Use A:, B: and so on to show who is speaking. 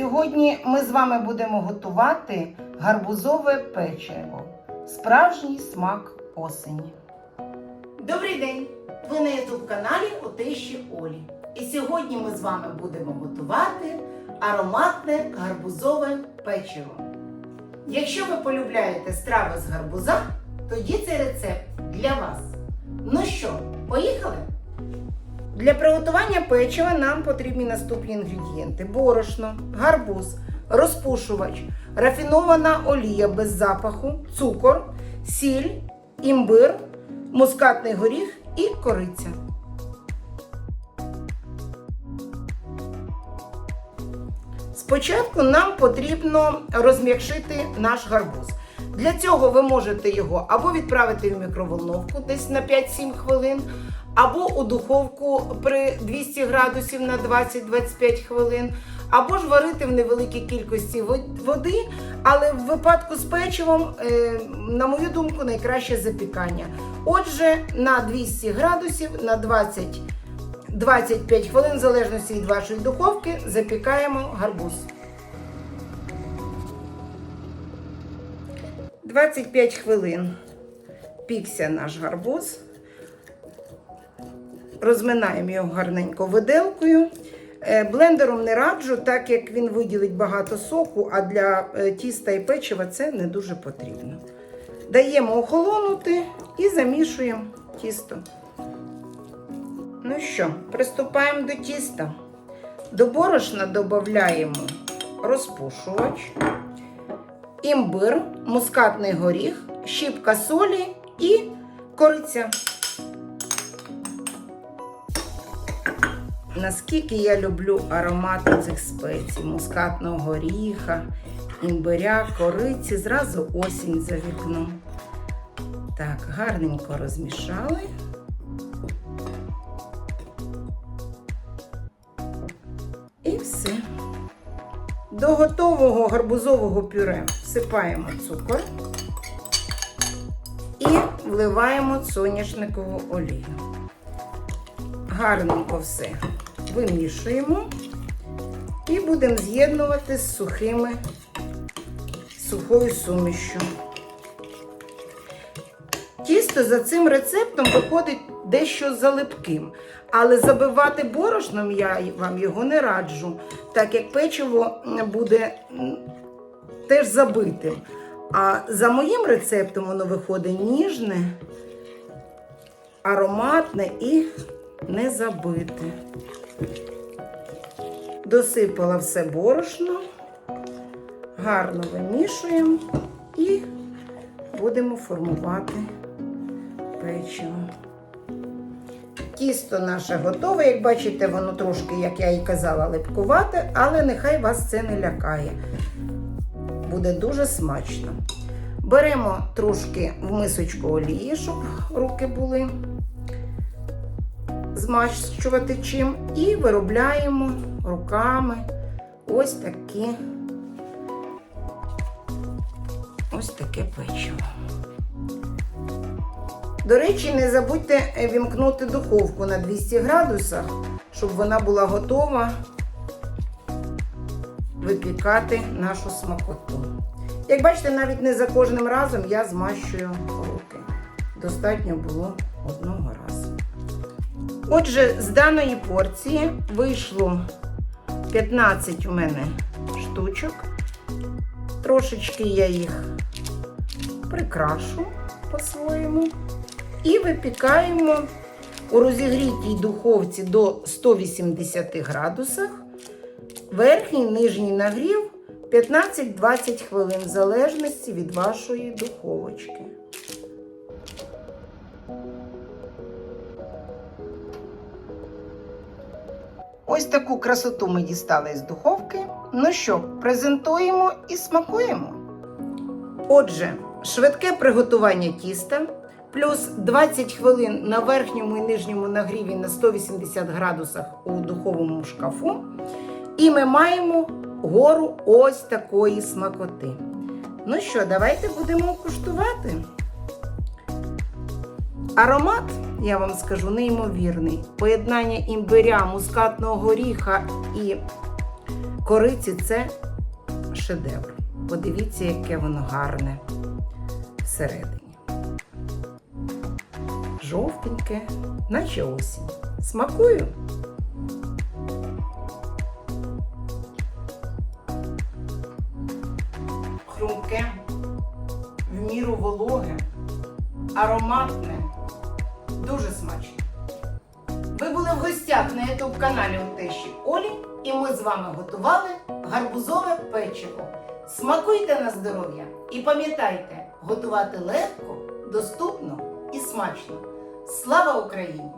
A: Сьогодні ми з вами будемо готувати гарбузове печиво. Справжній смак осені. Добрий день! Ви на youtube каналі у тещі Олі. І сьогодні ми з вами будемо готувати ароматне гарбузове печиво. Якщо ви полюбляєте страви з гарбуза, тоді цей рецепт для вас. Ну що, поїхали? Для приготування печива нам потрібні наступні інгредієнти: борошно, гарбуз, розпушувач, рафінована олія без запаху, цукор, сіль, імбир, мускатний горіх і кориця. Спочатку нам потрібно розм'якшити наш гарбуз. Для цього ви можете його або відправити в мікроволновку десь на 5-7 хвилин, або у духовку при 200 градусів на 20-25 хвилин, або ж варити в невеликій кількості води. Але в випадку з печивом, е, на мою думку, найкраще запікання. Отже, на 200 градусів на 20 25 хвилин, в залежності від вашої духовки, запікаємо гарбуз. 25 хвилин пікся наш гарбуз. Розминаємо його гарненько виделкою. Е, Блендером не раджу, так як він виділить багато соку, а для е, тіста і печива це не дуже потрібно. Даємо охолонути і замішуємо тісто. Ну що, приступаємо до тіста. До борошна додаємо розпушувач, імбир, мускатний горіх, щіпка солі і кориця. Наскільки я люблю аромати цих спецій, мускатного горіха, імбиря, кориці, зразу осінь за вікном. Так, гарненько розмішали. І все. До готового гарбузового пюре всипаємо цукор і вливаємо соняшникову олію. Гарненько все вимішуємо і будемо з'єднувати з сухими, сухою сумішю. Тісто за цим рецептом виходить дещо залипким, але забивати борошном я вам його не раджу, так як печиво буде теж забитим. А за моїм рецептом воно виходить ніжне, ароматне і не забите. Досипала все борошно, гарно вимішуємо і будемо формувати печиво. Тісто наше готове. Як бачите, воно трошки, як я і казала, липкувате, але нехай вас це не лякає. Буде дуже смачно. Беремо трошки в мисочку олії, щоб руки були змащувати чим, і виробляємо руками ось такі ось таке печиво. До речі, не забудьте вімкнути духовку на 200 градусах, щоб вона була готова випікати нашу смакоту. Як бачите, навіть не за кожним разом я змащую руки. Достатньо було одного разу. Отже, з даної порції вийшло 15 у мене штучок. Трошечки я їх прикрашу по-своєму. І випікаємо у розігрітій духовці до 180 градусах. Верхній нижній нагрів 15-20 хвилин, в залежності від вашої духовочки. Ось таку красоту ми дістали з духовки. Ну що, презентуємо і смакуємо. Отже, швидке приготування тіста, плюс 20 хвилин на верхньому і нижньому нагріві на 180 градусах у духовому шкафу. І ми маємо гору ось такої смакоти. Ну що, давайте будемо куштувати. Аромат, я вам скажу, неймовірний. Поєднання імбиря, мускатного горіха і кориці це шедевр. Подивіться, яке воно гарне всередині. Жовтеньке, наче осінь. Смакую. Хрумке, в міру вологе, ароматне, дуже смачно. Ви були в гостях на youtube каналі у тещі Олі, і ми з вами готували гарбузове печиво. Смакуйте на здоров'я і пам'ятайте, готувати легко, доступно і смачно. Слава Україні!